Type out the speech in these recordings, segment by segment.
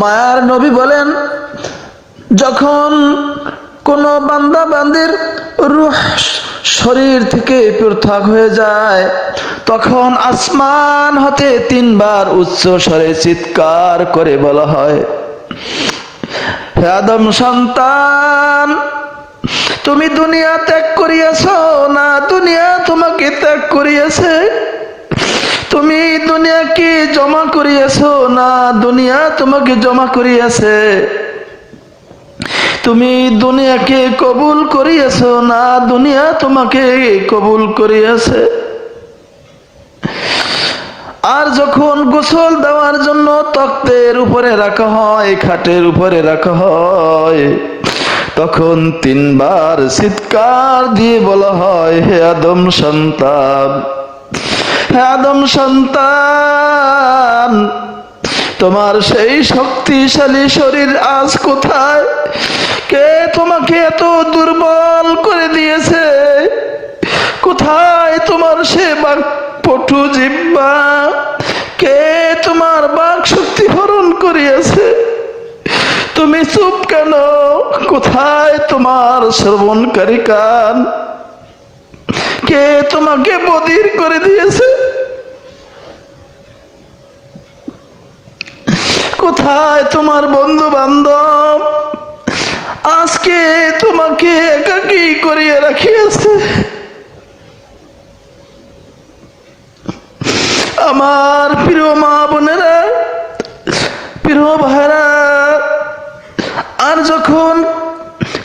মায়ার নবী বলেন, যখন কোন বান্দা বান্দির রুহ শরীর থেকে পৃথক হয়ে যায়, তখন আসমান হতে তিনবার উচ্চ স্বরে চিৎকার করে বলা হয় আদম সন্তান, তুমি দুনিয়া ত্যাগ করিয়াছ না দুনিয়া তোমাকে ত্যাগ করিয়াছে? তুমি দুনিয়াকে জমা করিয়াছ? না, দুনিয়া তোমাকে জমা করিয়াছে। তুমি দুনিয়াকে কবুল করিয়াছ? না, দুনিয়া তোমাকে কবুল করিয়াছে। আর যখন গোসল দেওয়ার জন্য তক্তের উপরে রাখা হয়, খাটের উপরে রাখা হয়, তখন তিনবার চিৎকার দিয়ে বলা হয়, হে আদম সন্তান আদম সন্তান, তোমার সেই শক্তিশালী শরীর আজ কোথায়? কে তোমাকে এত দুর্বল করে দিয়েছে? কোথায় তোমার সে বাক পটু জিব্বা? কে তোমার বাক শক্তি হরণ করিয়াছে? তুমি চুপ কেন? কোথায় তোমার শ্রবণকারী কান? কে তোমাকে বদির করে দিয়েছে? কোথায় তোমার বন্ধু বান্ধব আজকে তোমাকে একাকি করিয়ে রাখিয়াছে। আমার প্রিয় মা বোনেরা, প্রিয় ভাইরা আর যখন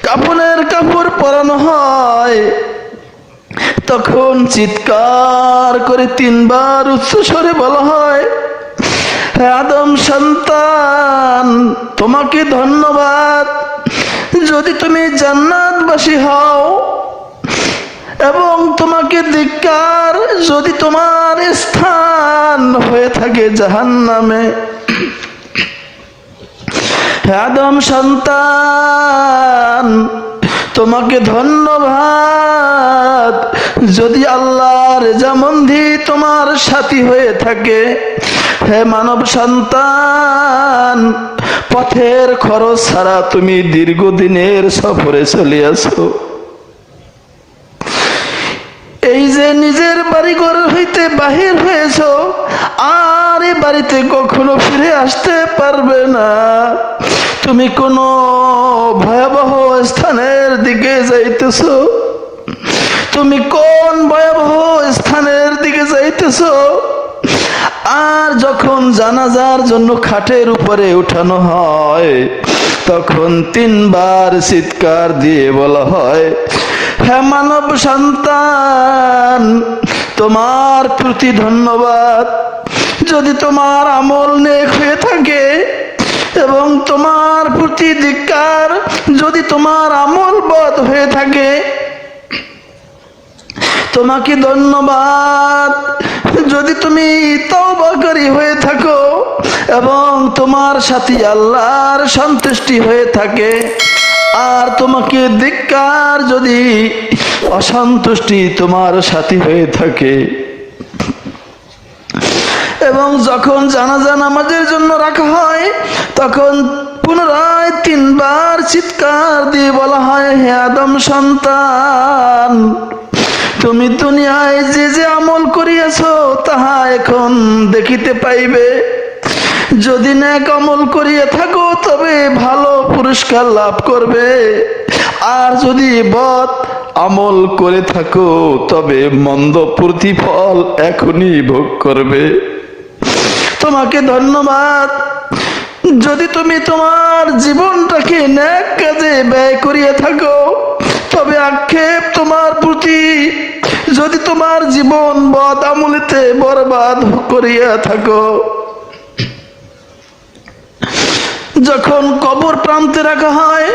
কাপড়ের কাপড় পরানো হয় তখন চিৎকার করে তিনবার উচ্চ স্বরে বলা হয় আদম সন্তান, তোমাকে ধন্যবাদ। যদি তুমি জান্নাতবাসী হও এবং তোমাকে ধিক্কার যদি তোমার স্থান হয়ে থাকে জাহান্নামে। হে আদম সন্তান, তোমাকে ধন্যবাদ। যদি আল্লাহর রেজামন্দি তোমার সাথী হয়ে থাকে, হে মানব সন্তান, পথের খরচ ছাড়া তুমি দীর্ঘদিনের সফরে চলে আসো। এই যে নিজের বাড়ি ঘর হইতে বাহির হয়েছ, আর এ বাড়িতে কখনো ফিরে আসতে পারবে না। তুমি কোনো ভয়াবহ স্থানের দিকে যাইতেছ। তুমি কোন ভয়াবহ স্থানের দিকে যাইতেছ? আর যখন জানাজার জন্য খাটের উপরে উঠানো হয়, তখন তিনবার চিৎকার দিয়ে বলা হয় হ্যাঁ মানব সন্তান, তোমার প্রতি ধন্যবাদ। যদি তোমার আমল নেক হয়ে থাকে এবং তোমার প্রতি ধিক্কার যদি তোমার আমল বধ হয়ে থাকে তোমাকে ধন্যবাদ। যদি তুমি তওবাকারী হয়ে থাকো এবং তোমার সাথে আল্লাহর সন্তুষ্টি হয়ে থাকে, আর তোমাকে ধিক্কার যদি অসন্তুষ্টি তোমার সাথী হয়ে থাকে। এবং যখন জানাজা নামাজের জন্য রাখা হয়, তখন পুনরায় তিনবার চিৎকার দিয়ে বলা হয়, হে আদম সন্তান তুমি দুনিয়ায় যে যে আমল করিয়াছ, তাহা এখন দেখিতে পাইবে। যদি ন্যাক আমল করিয়া থাকো, তবে ভালো পুরস্কার লাভ করবে। আর যদি বদ আমল করে থাকো, তবে মন্দ প্রতিফল এখনই ভোগ করবে। তোমাকে ধন্যবাদ। যদি তুমি তোমার জীবনটাকে ন্যাক কাজে ব্যয় করিয়া থাকো তবে আক্ষেপ তোমার প্রতি। যদি তোমার জীবন বদ আমলিতে বরবাদ করিয়া থাকো, যখন কবর প্রান্তে রাখা হয়,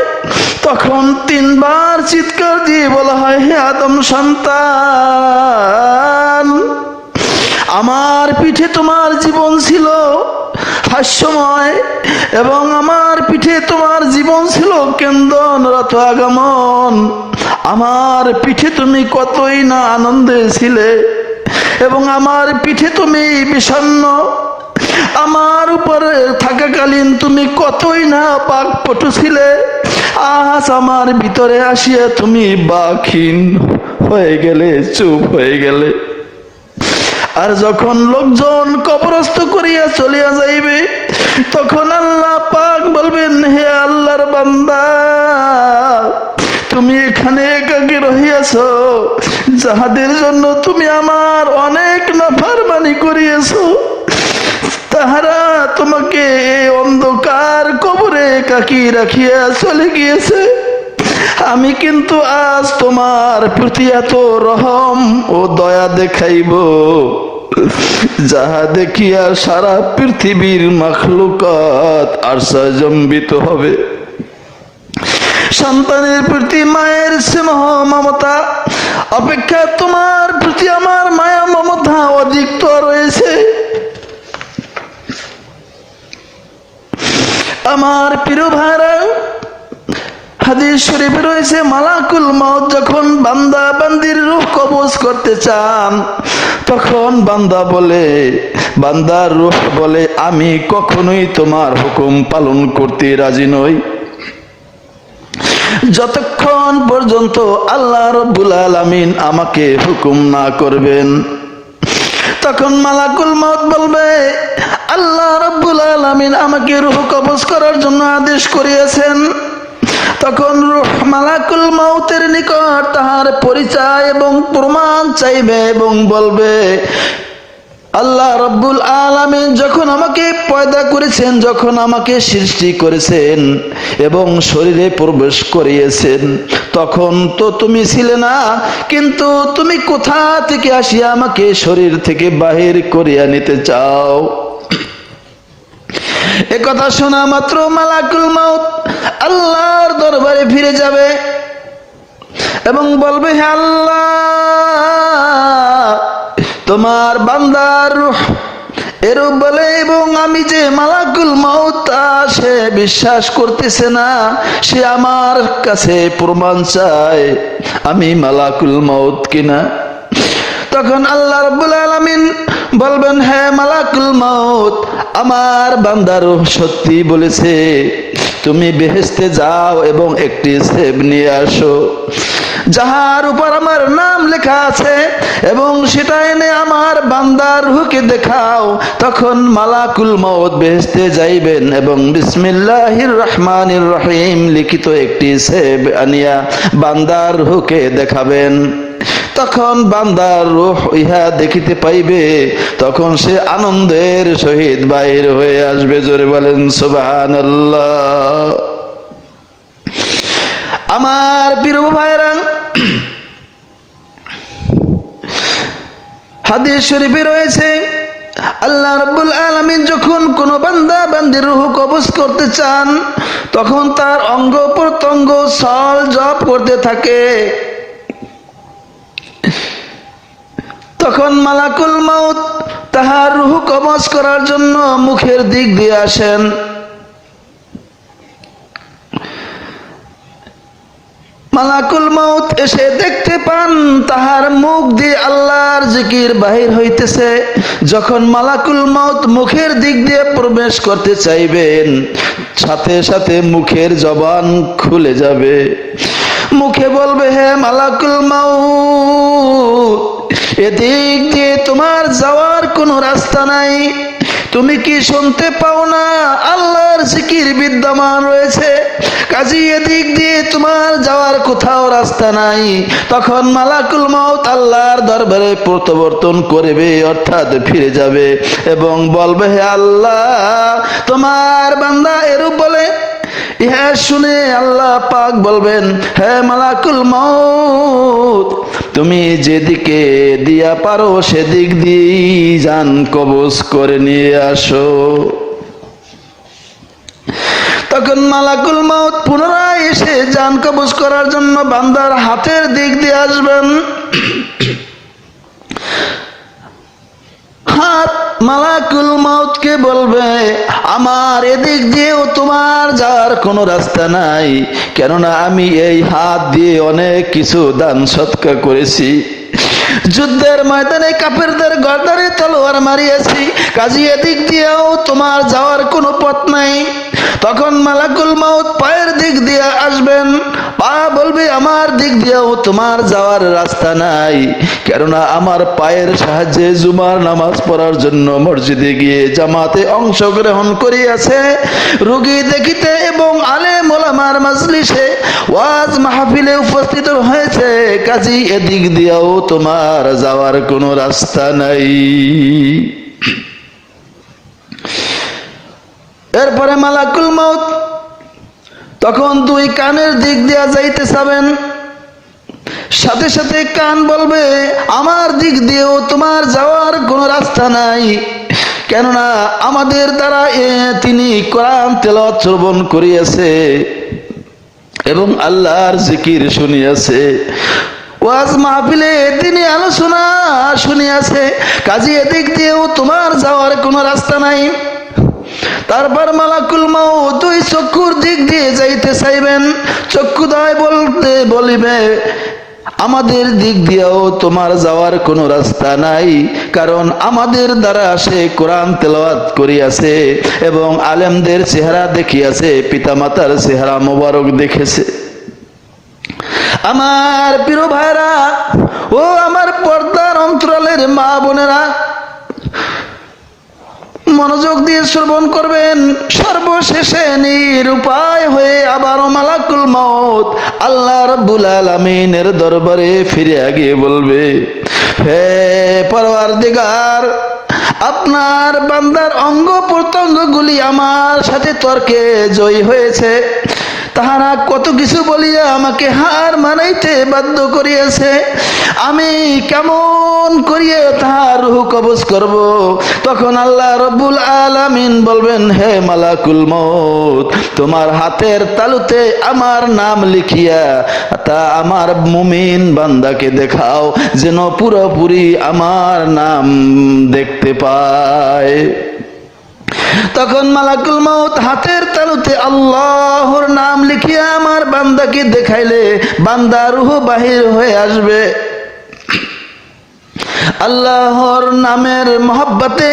তখন তিনবার চিৎকার দিয়ে বলা হয়, হে আদম সন্তান আমার পিঠে তোমার জীবন ছিল হাস্যময় এবং আমার পিঠে তোমার জীবন ছিল কেন্দনরত আগমন। আমার পিঠে তুমি কতই না আনন্দে ছিলে এবং আমার পিঠে তুমি বিষণ্ণ। আমার উপরে থাকাকালীন তুমি কতই না পাক পটু ছিলে। আজ আমার ভিতরে আসিয়া তুমি বাখিন হয়ে গেলে, চুপ হয়ে গেলে। আর যখন লোকজন কবরস্থ করিয়া চলিয়া যাইবে, তখন আল্লাহ পাক বলবেন, হে আল্লাহর বান্দা, তুমি এখানে একাকে রহিয়াছ। যাহাদের জন্য তুমি আমার অনেক নাফারমানি করিয়াছ, তাহারা তোমাকে এই অন্ধকার কবরে একাকি রাখিয়া চলে গিয়েছে। আমি কিন্তু আজ তোমার প্রতি এত রহম ও দয়া দেখাইব। যাহা দেখিয়া সারা পৃথিবীর মাখলুকাত আর জম্বিত হবে। সন্তানের প্রতি মায়ের স্নেহ, মমতা, অপেক্ষা তোমার প্রতি আমার মায়া, মমতা অধিক তো রয়েছে। আমার প্রিয় ভাইরা, হাদিস শরীফে রয়েছে, মালাকুল মত যখন বান্দা বান্দির রূহ কবজ করতে চান তখন বান্দা বলে, বান্দার রূহ বলে, আমি কখনোই তোমার হুকুম পালন করতে রাজি নই। যতক্ষণ পর্যন্ত আল্লাহ রব্বুল আলামিন আমাকে হুকুম না করবেন, তখন মালাকুল মত বলবে, আল্লাহ রব্বুল আলামিন আমাকে রুহ কবজ করার জন্য আদেশ করিয়েছেন। তখন মালাকুল মাউতের নিকট তাহার পরিচয় এবং প্রমাণ চাইবে এবং বলবে, আল্লাহ রব্বুল আলামিন যখন আমাকে পয়দা করেছেন, যখন আমাকে সৃষ্টি করেছেন এবং শরীরে প্রবেশ করিয়েছেন, তখন তো তুমি ছিলে না, কিন্তু তুমি কোথা থেকে আসিয়া আমাকে শরীর থেকে বাহির করিয়া নিতে চাও? এ কথা শোনা মাত্র মালাকুল মাউত আল্লাহর দরবারে ফিরে যাবে এবং বলবে, হে আল্লাহ, তোমার বান্দার রূহ এরূপ বলে এবং আমি যে মালাকুল মাউত সে বিশ্বাস করতেছে না, সে আমার কাছে প্রমাণ চায়, আমি মালাকুল মাউত কিনা? তখন আল্লাহ রব্বুল আলামিন বলবেন হ্যাঁ মালাকুল মাউত, আমার বান্দার রূহ সত্যি বলেছে তুমি বেহেস্তে যাও এবং একটি সেব নিয়ে আসো, যাহার উপর আমার নাম লেখা আছে, এবং সেটা এনে আমার বান্দার হুকে দেখাও। তখন মালাকুল মৌত বেহেস্তে যাইবেন এবং বিসমিল্লাহির রহমানির রহিম লিখিত একটি সেব আনিয়া বান্দার হুকে দেখাবেন। তখন বান্দার রুহ ইহা দেখিতে পাইবে, তখন সে আনন্দের সহিত বাইর হয়ে আসবে। জোরে বলেন সুবাহান আমার প্রিয় ভাইরা হাদিস শরীফে রয়েছে, আল্লাহ যখন কোন বান্দা বান্দির রূহ কবজ করতে চান, তখন তার অঙ্গ প্রত্যঙ্গ সল জপ করতে থাকে। তখন মালাকুল মাউত তাহার রুহ কবজ করার জন্য মুখের দিক দিয়ে আসেন। মালাকুল মাউত এসে দেখতে পান, তাহার মুখ দিয়ে আল্লাহর জিকির বাহির হইতেছে। যখন মালাকুল মাউত মুখের দিক দিয়ে প্রবেশ করতে চাইবেন, সাথে সাথে মুখের জবান খুলে যাবে। মুখে বলবে, হে মালাকুল মাউত, এদিক দিয়ে তোমার যাওয়ার কোনো রাস্তা নাই। তুমি কি শুনতে পাও না? আল্লাহর জিকির বিদ্যমান রয়েছে। কাজী, এদিক দিয়ে তোমার যাওয়ার কোথাও রাস্তা নাই। তখন মালাকুল মাউত আল্লাহর দরবারে প্রত্যাবর্তন করবে, অর্থাৎ ফিরে যাবে এবং বলবে, হে আল্লাহ, তোমার বান্দা এরূপ বলে ইহা শুনে আল্লাহ পাক বলবেন, হে মালাকুল মৌত তুমি যেদিকে দিয়া পারো সেদিক দিয়েই যান, কবজ করে নিয়ে আসো। তখন মালাকুল মাউত পুনরায় এসে যান, কবজ করার জন্য বান্দার হাতের দিক দিয়ে আসবেন। হাত মালাকুল মাউতকে বলবে, আমার এদিক দিয়েও তোমার যাওয়ার কোনো রাস্তা নাই। কেননা আমি এই হাত দিয়ে অনেক কিছু দান সৎকার করেছি। যুদ্ধের ময়দানে কাপেরদের গর্দানে তলোয়ার মারিয়েছি। কাজী এদিক দিয়েও তোমার যাওয়ার কোনো পথ নাই। তখন মালাকুল মাউত পায়ের দিক দিয়ে আসবেন। পা বলবে আমার দিক দিয়েও তোমার যাওয়ার রাস্তা নাই। কেননা আমার পায়ের সাহায্যে জুমার নামাজ পড়ার জন্য মসজিদে গিয়ে জামাতে অংশগ্রহণ করিয়াছে। রুগী দেখিতে এবং আলে মোলামার মাজলিসে ওয়াজ মাহফিলে উপস্থিত হয়েছে। কাজী, এদিক দিয়েও তোমার যাওয়ার কোনো রাস্তা নাই। এরপরে মালাকুল মাউত তখন দুই কানের দিক দিয়া যাইতে চাবেন। সাথে সাথে কান বলবে, আমার দিক দিয়েও তোমার যাওয়ার কোনো রাস্তা নাই। কেননা আমাদের দ্বারা এ তিনি কোরআন তেলাওয়াত শ্রবণ করিয়াছে এবং আল্লাহর জিকির শুনিয়াছে। ওয়াজ মাহফিলে তিনি আলোচনা শুনিয়াছে। কাজী এদিক দিয়েও তোমার যাওয়ার কোনো রাস্তা নাই। তারপর মালাকুল মাও দুই চক্ষুর দিক দিয়ে যাইতে চাইবেন। চক্ষুদয় বলতে বলিবে, আমাদের দিক দিয়েও তোমার যাওয়ার কোনো রাস্তা নাই, কারণ আমাদের দ্বারা সে কোরআন তেলাওয়াত করিয়াছে এবং আলেমদের চেহারা দেখিয়াছে, পিতামাতার চেহারা মোবারক দেখেছে। আমার প্রিয় ভাইরা, ও আমার পর্দার অন্তরালের মা বোনেরা মনোযোগ দিয়ে শ্রবণ করবেন। সর্বশেষে নিরুপায় হয়ে আবারও মালাকুল মত আল্লাহ রব্বুল আলমিনের দরবারে ফিরে গিয়ে বলবে, হে পরওয়ার দিগার আপনার বান্দার অঙ্গ প্রত্যঙ্গগুলি আমার সাথে তর্কে জয়ী হয়েছে। তাহারা কত কিছু বলিয়া আমাকে হার মানাইতে বাধ্য করিয়াছে। আমি কেমন করিয়ে তাহার রুহ কবজ করব? তখন আল্লাহ রব্বুল আলামিন বলবেন, হে মালাকুল মত তোমার হাতের তালুতে আমার নাম লিখিয়া তা আমার মুমিন বান্দাকে দেখাও, যেন পুরোপুরি আমার নাম দেখতে পায়। তখন মালাকুল মাউত হাতের তালুতে আল্লাহর নাম লিখিয়া আমার বান্দাকে দেখাইলে, বান্দা রুহ বাহির হয়ে আসবে। আল্লাহর নামের মহব্বতে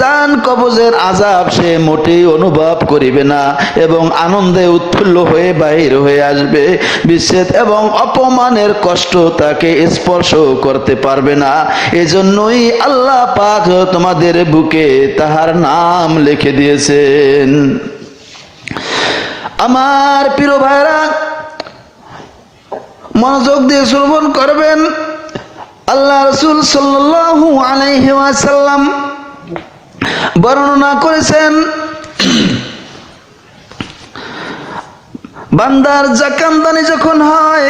জান কবজের আজাব সে মোটেই অনুভব করিবে না এবং আনন্দে উৎফুল্ল হয়ে বাহির হয়ে আসবে। বিচ্ছেদ এবং অপমানের কষ্ট তাকে স্পর্শ করতে পারবে না। এজন্যই আল্লাহ পাক তোমাদের বুকে তাহার নাম লিখে দিয়েছেন। আমার প্রিয় ভাইরা মনোযোগ দিয়ে শ্রবণ করবেন। আল্লাহ রসুল সাল্লাল্লাহু আলাইহি ওয়াসাল্লাম বর্ণনা করেছেন, বান্দার জাকান্দানি যখন হয়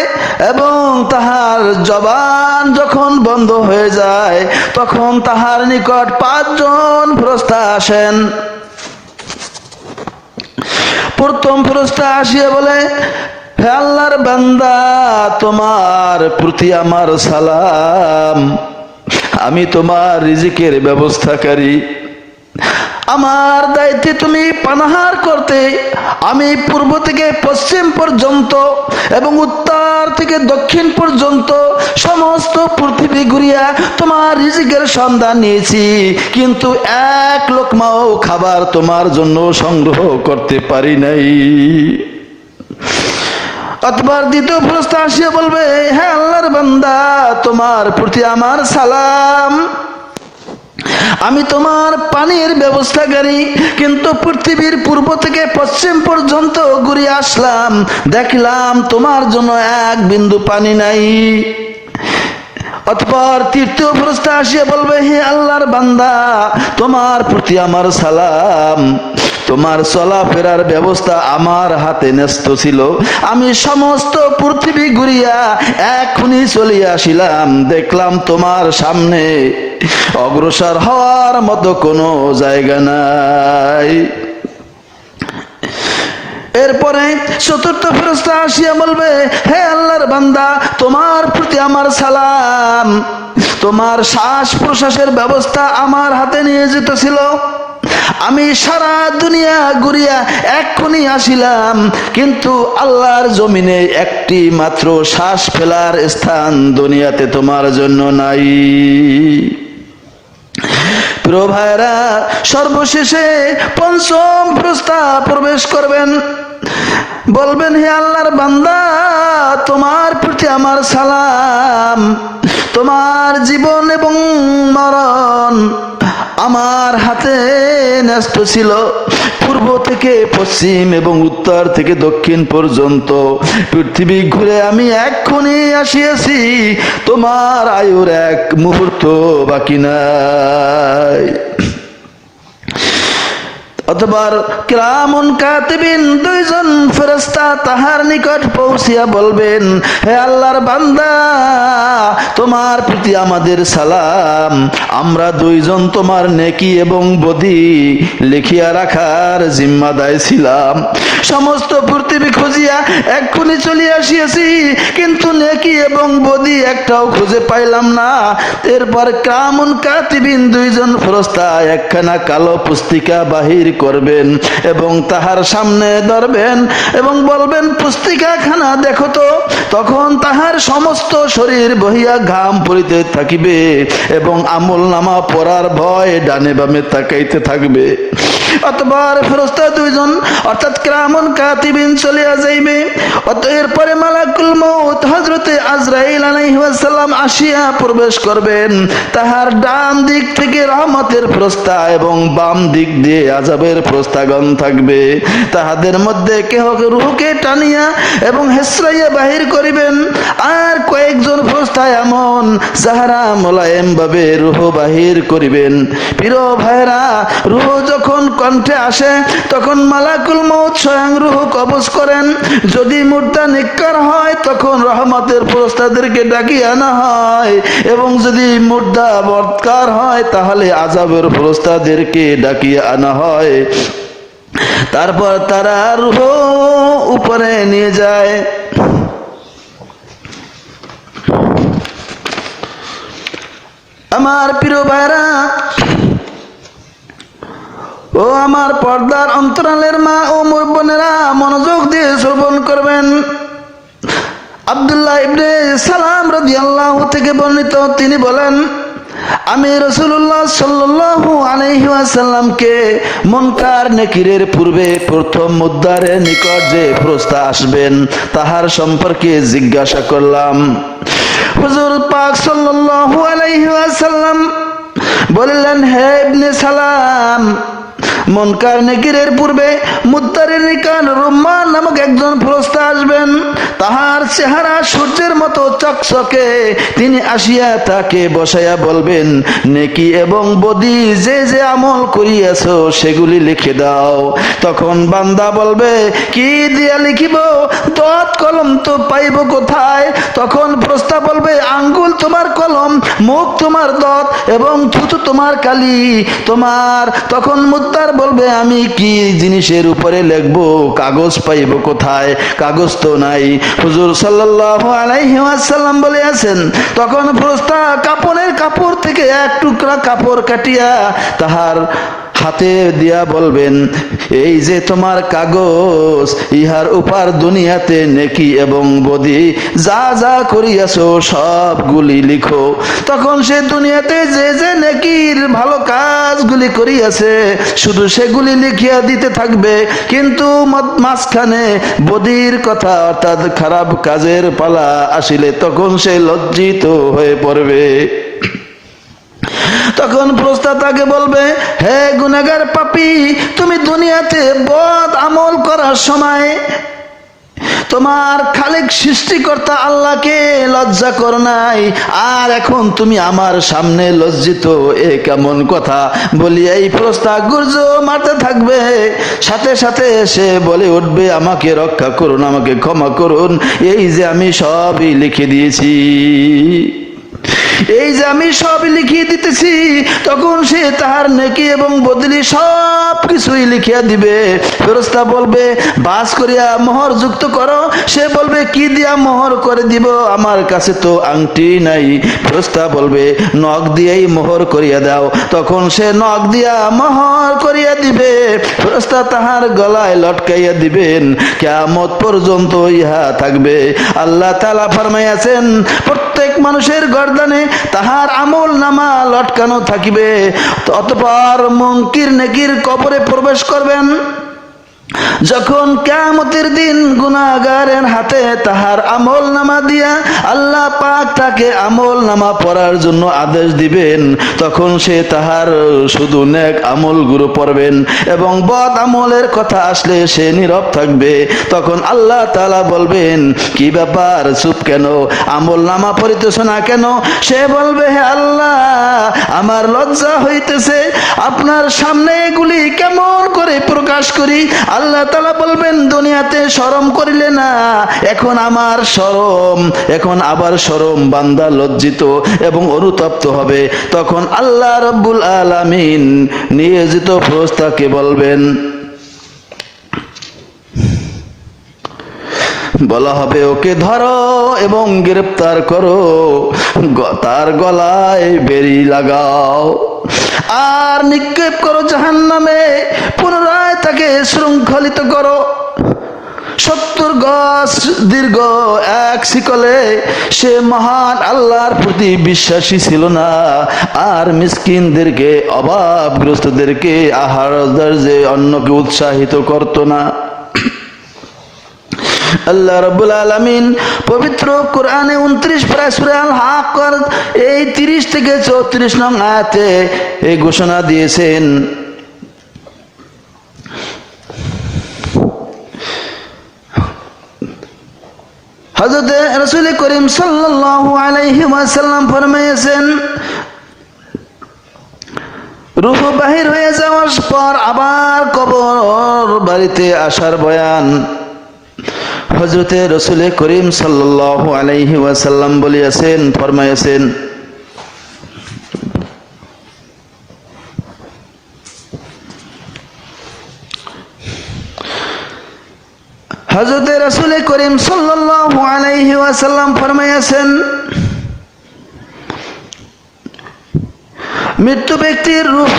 এবং তাহার জবান যখন বন্ধ হয়ে যায়, তখন তাহার নিকট পাঁচজন ফেরেশতা আসেন। প্রথম ফেরেশতা আসিয়া বলে হে আল্লাহর বান্দা, তোমার প্রতি আমার সালাম। আমি তোমার রিজিকের ব্যবস্থাকারী। আমার দায়িত্বে তুমি পানাহার করতে, আমি পূর্ব থেকে পশ্চিম পর্যন্ত এবং উত্তর থেকে দক্ষিণ পর্যন্ত সমস্ত পৃথিবী ঘুরিয়া তোমার রিজিকের সন্ধান নিয়েছি। কিন্তু এক লোকমাও খাবার তোমার জন্য সংগ্রহ করতে পারি নাই। অতবার দ্বিতীয় প্রশ্ন আসিয়া বলবে হ্যাঁ আল্লাহর বান্দা, তোমার প্রতি আমার সালাম। আমি তোমার পানির ব্যবস্থাকারী কিন্তু পৃথিবীর পূর্ব থেকে পশ্চিম পর্যন্ত ঘুরে আসলাম। দেখলাম তোমার জন্য এক বিন্দু পানি নাই। অতপর তৃতীয় প্রশ্ন আসিয়া বলবে, হে আল্লাহর বান্দা, তোমার প্রতি আমার সালাম। তোমার চলাফেরার ব্যবস্থা আমার হাতে ন্যস্ত ছিল। আমি সমস্ত পৃথিবী ঘুরিয়া এখনই চলিয়া আসিলাম। দেখলাম তোমার সামনে অগ্রসর হওয়ার মতো কোনো জায়গা নাই। এরপরে চতুর্থ ফেরস্তা আসিয়া বলবে, হে আল্লাহর বান্দা, তোমার প্রতি আমার সালাম। তোমার শ্বাস প্রশ্বাসের ব্যবস্থা আমার হাতে নিয়ে যেতেছিল। আমি সারা দুনিয়া ঘুরিয়া এক্ষুনি আসিলাম, কিন্তু আল্লাহর জমিনে একটি মাত্র শ্বাস ফেলার স্থান দুনিয়াতে তোমার জন্য নাই। প্রিয় ভাইরা সর্বশেষে পঞ্চম প্রস্তাব প্রবেশ করবেন। বলবেন, হে আল্লাহর বান্দা, তোমার প্রতি আমার সালাম, তোমার জীবন এবং মরণ। আমার হাতে ন্যস্ত ছিল পূর্ব থেকে পশ্চিম এবং উত্তর থেকে দক্ষিণ পর্যন্ত। পৃথিবী ঘুরে আমি এক্ষুনি আসিয়াছি, তোমার আয়ুর এক মুহূর্ত বাকি নাই। অতবার ক্রামুন কাতিবিন দুইজন ফেরেস্তা তাহার নিকট পৌঁছিয়া বলবেন, হে আল্লাহর বান্দা, তোমার প্রতি আমাদের সালাম। আমরা দুইজন তোমার নেকি এবং বদি লিখিয়া রাখার জিম্মাদায় ছিলাম। সমস্ত পৃথিবী খুঁজিয়া এক্ষুনি চলে আসিয়াছি, কিন্তু নেকি এবং বদি একটাও খুঁজে পাইলাম না। এরপর কামুন কাতিবিন দুইজন ফেরস্তা একখানা কালো পুস্তিকা বাহির করবেন এবং তাহার সামনে ধরবেন এবং বলবেন পুস্তিকা খানা দেখো তো। তখন তাহার সমস্ত শরীর বহিয়া ঘাম পড়িতে থাকিবে এবং আমল নামা পড়ার ভয় ডানে বামে তাকাইতে থাকবে। অতবার ফেরস্তা দুইজন, অর্থাৎ ক্রামন কাতিবিন চলিয়া যাইবে। অত এরপরে মালাকুল মৌত হজরতে আজরাইল আসিয়া প্রবেশ করবেন। তাহার ডান দিক থেকে রহমতের প্রস্তা এবং বাম দিক দিয়ে আজাবের প্রস্তাগণ থাকবে। তাহাদের মধ্যে কেহ রুহকে টানিয়া এবং হেসরাইয়া বাহির করিবেন। আর কয়েকজন প্রস্তা এমন যাহারা মোলায়েম ভাবে রুহ বাহির করিবেন। প্রিয় ভাইরা রুহ যখন কণ্ঠে আসে, তখন মালাকুল মৌত স্বয়ং রুহ কবজ করেন। যদি মুদ্রা নিকার হয়, তখন রহমতের প্রস্তাদেরকে ডাকিয়ে আনা হয়। এবং যদি মুদ্রা বৎকার হয়, তাহলে আজাবের প্রস্তাদেরকে ডাকিয়ে আনা হয়। তারপর তারা রুহ উপরে নিয়ে যায়। আমার প্রিয় ভাইরা ও আমার পর্দার অন্তরালের মা ও মোর বোনেরা, মনোযোগ দিয়ে শ্রবণ করবেন। আব্দুল্লাহ ইবনে সালাম রাদিয়াল্লাহু থেকে বর্ণিত, তিনি বলেন আমি রসুল্লাহ সাল্লু আলহিসাল্লামকে মনকার নেকিরের পূর্বে প্রথম মুদ্দারের নিকট যে প্রস্তা আসবেন, তাহার সম্পর্কে জিজ্ঞাসা করলাম। হুজুর পাক সাল্লু আলাইহি ওয়াসাল্লাম বললেন, হে ইবনে সালাম মনকার নেকিরের পূর্বে মুত্তারের নিকান রুম্মান নামক একজন ফেরস্তা আসবেন। তাহার চেহারা সূর্যের মতো চকচকে। তিনি আসিয়া তাকে বসাইয়া বলবেন, নেকি এবং বদি যে যে আমল করিয়াছ, সেগুলি লিখে দাও। তখন বান্দা বলবে, কি দিয়া লিখিব? দত কলম তো পাইব কোথায়? তখন প্রস্তাব বলবে, আঙ্গুল তোমার কলম, মুখ তোমার দত এবং থুতু তোমার কালি। তোমার তখন মুত্তার বলবে, আমি কি জিনিসের উপরে লিখব? কাগজ পাইব কোথায়? কাগজ তো নাই। হুজুর সাল্লাল্লাহু আলাইহি ওয়াসাল্লাম বলে আছেন তখন প্রস্তা কাপড়ের কাপড় থেকে এক টুকরা কাপড় কাটিয়া তাহার হাতে দিয়া বলবেন, এই যে তোমার কাগজ, ইহার উপার দুনিয়াতে নেকি এবং বদি, যা যা করিয়াছ সবগুলি লিখো। তখন সে দুনিয়াতে যে যে নেকির ভালো কাজগুলি করিয়াছে, শুধু সেগুলি লিখিয়া দিতে থাকবে। কিন্তু মাঝখানে বদির কথা অর্থাৎ খারাপ কাজের পালা আসিলে তখন সে লজ্জিত হয়ে পড়বে। তখন প্রস্তাব তাকে বলবে, হে গুনাগার পাপি, তুমি দুনিয়াতে বদ আমল করার সময় তোমার খালিক সৃষ্টিকর্তা আল্লাহকে লজ্জা কর নাই। আর এখন তুমি আমার সামনে লজ্জিত, এ কেমন কথা? বলি, এই প্রস্তাব গুর্জ মারতে থাকবে। সাথে সাথে সে বলে উঠবে, আমাকে রক্ষা করুন, আমাকে ক্ষমা করুন, এই যে আমি সবই লিখে দিয়েছি। এই যে আমি সব লিখিয়ে দিতেছি, তখন সে তাহার নেকি এবং বদলি সব কিছুই লিখিয়া দিবে। ফেরস্তা বলবে, বাস করিয়া মোহর যুক্ত করো। সে বলবে, কি দিয়া মোহর করে দিব? আমার কাছে তো আংটি নাই। ফেরস্তা বলবে, নখ দিয়েই মোহর করিয়া দাও। তখন সে নখ দিয়া মোহর করিয়া দিবে। ফেরস্তা তাহার গলায় লটকাইয়া দিবেন, কেয়ামত পর্যন্ত ইহা থাকবে। আল্লাহ তালা ফরমাইয়াছেন, প্রত্যেক মানুষের গর্দানে তাহার আমল নামা লটকানো থাকিবে, অতপর মঙ্কির নেকির কবরে প্রবেশ করবেন। যখন কেমতের দিন গুনাগারের হাতে তাহার আমল নামা দিয়া আল্লাহ পাক তাকে আমল নামা পড়ার জন্য আদেশ দিবেন, তখন সে তাহার শুধু নেক আমল গুরু পড়বেন এবং বদ আমলের কথা আসলে সে নীরব থাকবে। তখন আল্লাহ তালা বলবেন, কি ব্যাপার? চুপ কেন? আমল নামা পড়িতেছ না কেন? সে বলবে, হে আল্লাহ, আমার লজ্জা হইতেছে। আপনার সামনে এগুলি কেমন করে প্রকাশ করি? আল্লাহ তালা বলবেন, দুনিয়াতে সরম করিলে না, এখন আমার সরম এখন আবার সরম বান্দা লজ্জিত এবং অনুতপ্ত হবে। তখন আল্লাহ রব্বুল আলামিন নিয়োজিত ফেরেশতাকে বলবেন, বলা হবে, ওকে ধরো এবং গ্রেপ্তার করো তার গলায় বেরি লাগাও। আর নিক্ষেপ করো জাহান নামে পুনরায় তাকে শৃঙ্খলিত করো। সত্তর গজ দীর্ঘ এক শিকলে, সে মহান আল্লাহর প্রতি বিশ্বাসী ছিল না। আর মিসকিনদেরকে, অভাবগ্রস্তদেরকে আহার যে অন্যকে উৎসাহিত করতো না। আল্লাহ রব্বুল আলমিন পবিত্র কোরআনে উনত্রিশ প্রায় সুরে আল হাকর এই তিরিশ থেকে চৌত্রিশ নং আয়াতে এই ঘোষণা দিয়েছেন। করিম আলাইহি ওয়াসাল্লাম বাহির হয়ে যাওয়ার পর আবার কবর বাড়িতে আসার বয়ান। হজরতে রসুলে করিম সাল্লাল্লাহু আলাইহি ওয়াসাল্লাম বলিয়াছেন ফরমাইয়াছেন হজরতে রসুলে করিম সাল্লাল্লাহু আলাইহি ওয়াসাল্লাম ফরমাইয়াছেন মৃত্যু ব্যক্তির রূপ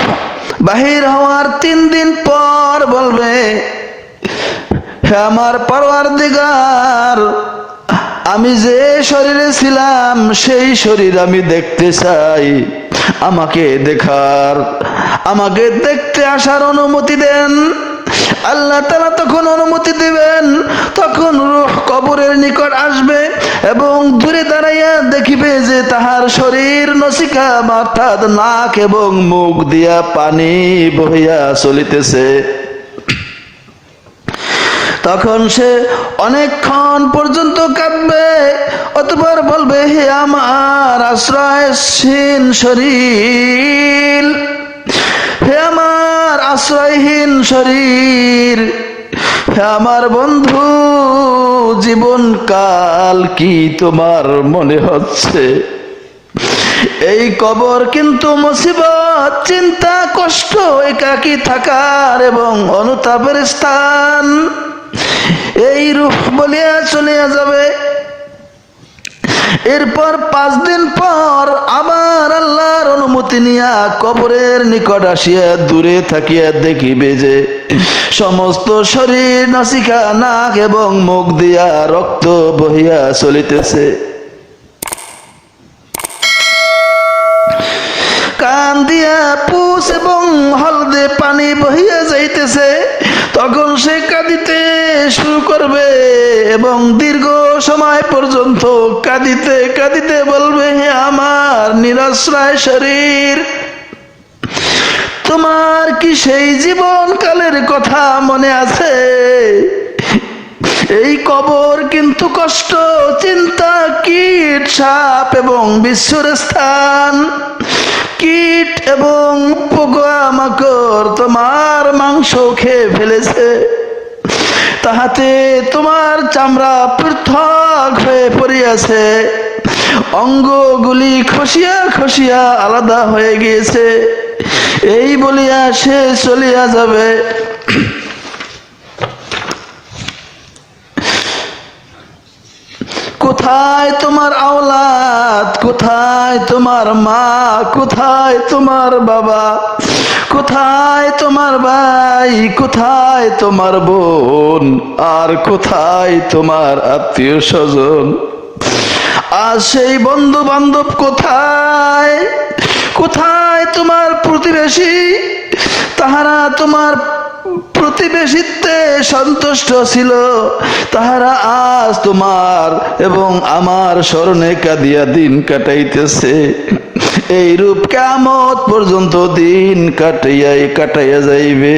বাহির হওয়ার তিন দিন পর বলবে হে আমার পরওয়ার দিগার আমি যে শরীরে ছিলাম, সেই শরীর আমি দেখতে চাই। আমাকে দেখার, আমাকে দেখতে আসার অনুমতি দেন। আল্লাহ তালা তখন অনুমতি দিবেন, তখন রূহ কবরের নিকট আসবে এবং দূরে দাঁড়াইয়া দেখিবে যে তাহার শরীর নসিকা অর্থাৎ নাক এবং মুখ দিয়া পানি বহিয়া চলিতেছে। তখন সে অনেকক্ষণ পর্যন্ত কাঁদবে অতবার বলবে, হে আমার আশ্রয়হীন শরীর, হে আমার আশ্রয়হীন শরীর, হে আমার বন্ধু, জীবনকাল কি তোমার মনে হচ্ছে? এই কবর কিন্তু মুসিবত, চিন্তা, কষ্ট, একাকি থাকার এবং অনুতাপের স্থান। এই রূপ বলিয়া চলিয়া যাবে। এরপর পাঁচ দিন পর আবার আল্লাহর অনুমতি নিয়া কবরের নিকট আসিয়া দূরে থাকিয়া দেখিবে যে সমস্ত শরীর, নাসিকা, নাক এবং মুখ দিয়া রক্ত বহিয়া চলিতেছে। কান দিয়া পুষ এবং হলদে পানি বহিয়া যাইতেছে। তখন সে কাঁদিতে শুরু করবে এবং দীর্ঘ সময় পর্যন্ত কাঁদিতে কাঁদিতে বলবে, হে আমার নিরাশ্রয় শরীর, তোমার কি সেই জীবনকালের কথা মনে আছে? এই কবর কিন্তু কষ্ট, চিন্তা, কীট, সাপ এবং বিশ্বর স্থান। কীট এবং পোকা মাকড় তোমার মাংস খেয়ে ফেলেছে। তাহাতে তোমার চামড়া পৃথক হয়ে পড়িয়াছে। অঙ্গগুলি খসিয়া খসিয়া আলাদা হয়ে গিয়েছে। এই বলিয়া সে চলিয়া যাবে। কোথায় তোমার আওলাদ কোথায় তোমার মা? কোথায় তোমার বাবা? কোথায় তোমার ভাই? কোথায় তোমার বোন? আর কোথায় তোমার আত্মীয় স্বজন? আর সেই বন্ধু বান্ধব কোথায়? কোথায় তোমার প্রতিবেশী? তাহারা তোমার প্রতিবেশিত্বে সন্তুষ্ট ছিল। তাহারা আজ তোমার এবং আমার স্মরণে কাঁদিয়া দিন কাটাইতেছে। এই রূপ কামত পর্যন্ত দিন কাটাইয়াই কাটাইয়া যাইবে।